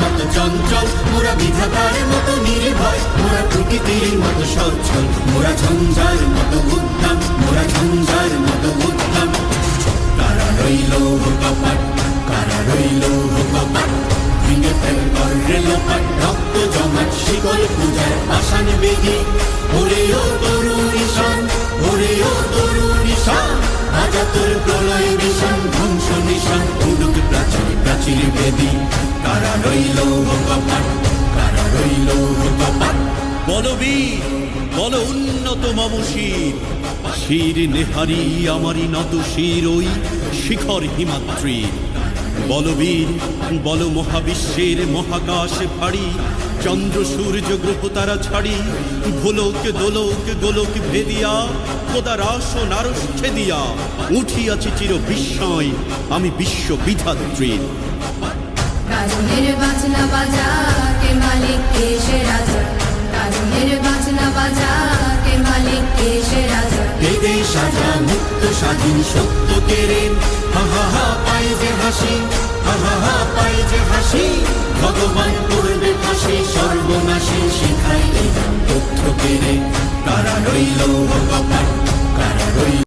মতো চঞ্চল, মোরা বিধাতার মতো নির্ভয়, মোরা প্রকৃতির মতো সচ্ছল, মোরা ঝঞ্ঝার মতো উদ্যম মোরা ঝঞ্ঝার মতো উদ্যম কারা রইল কপাট, কারা রইল কপাট? ভেঙে ফেল করলে লোপাট, রক্ত জমাট, শিকল পূজার পাষাণ বেদি। ওরে ও তরুণ ঈশান ওরে ও তরুণ ঈশান আজাতুর প্রলয় বিষান ধ্বংস নিশান উডুক প্রাচীর প্রাচীর বেদি। কারা রইল কপাট কারা রইল কপাট বলবীর বল উন্নত মম শির নেহারি আমারি নত শির ওই শিখর হিমাদ্রি বলবীর বল মহাবিশ্বের মহাকাশ ভারী চন্দ্র সূর্য গ্রহ তারা ছাড়ি ভোলক দোলক গোলক ভেদিয়া খোদা রাস ও নারস ছেদিয়া উঠিয়াছি চির বিস্ময় আমি বিশ্ব বিধাত্রীর কাজনের বাজনা বাজা, কে মালিক কে সে রাজা? কাজনের বাজনা বাজা, কে মালিক কে সে রাজা? বেদে সাজা মুক্ত, স্বাধীন, সত্য কেড়ে হা হা হা, পাই যে হাসি, হা হা হা, পাই যে হাসি। ভগবান করবে ফাঁসি, সর্বনাশী শিখাই তথ্য কেড়ে কারা রইল কপাট কারা রইল